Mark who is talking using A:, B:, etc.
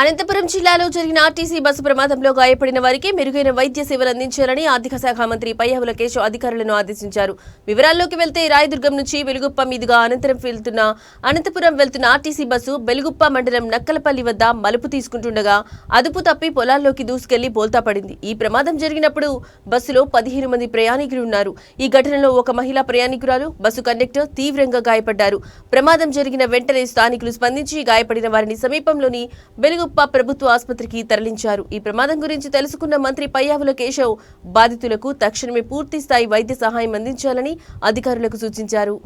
A: అనంతపురం జిల్లాలో జరిగిన RTC bus ప్రమాదంలో గాయపడిన వారికి మెరుగైన వైద్య సేవలు అందించాలని ఆర్థిక శాఖ మంత్రి పయ్యావుల కేశవ్ అధికారులను ఆదేశించారు. వివరాల్లోకి వెళ్తే రాయదుర్గం నుంచి వెలుగుప్ప మీదుగా అనంతరం వెళ్తున్న అనంతపురం వెళ్తున్న ఆర్టీసీ బస్సు వెలుగుప్ప మండలం నక్కలపల్లి వద్ద మలుపు తీసుకుంటుండగా అదుపు తప్పి పొలాల్లోకి దూసుకెళ్ళి బోల్తా పడింది. ఈ ప్రమాదం జరిగినప్పుడు బస్సులో పదిహేను మంది ప్రయాణికులు ఉన్నారు. ఈ ఘటనలో ఒక మహిళా ప్రయాణికురాలు బస్సు కండక్టర్ తీవ్రంగా గాయపడ్డారు. ప్రమాదం జరిగిన వెంటనే స్థానికులు స్పందించి గాయపడిన వారిని సమీపంలోని వెలుగుప్ప ప్రభుత్వ ఆసుపత్రికి తరలించారు. ఈ ప్రమాదం గురించి తెలుసుకున్న మంత్రి పయ్యావుల కేశవ్ బాధితులకు తక్షణమే పూర్తి స్థాయి వైద్య సహాయం అందించాలని అధికారులకు సూచించారు.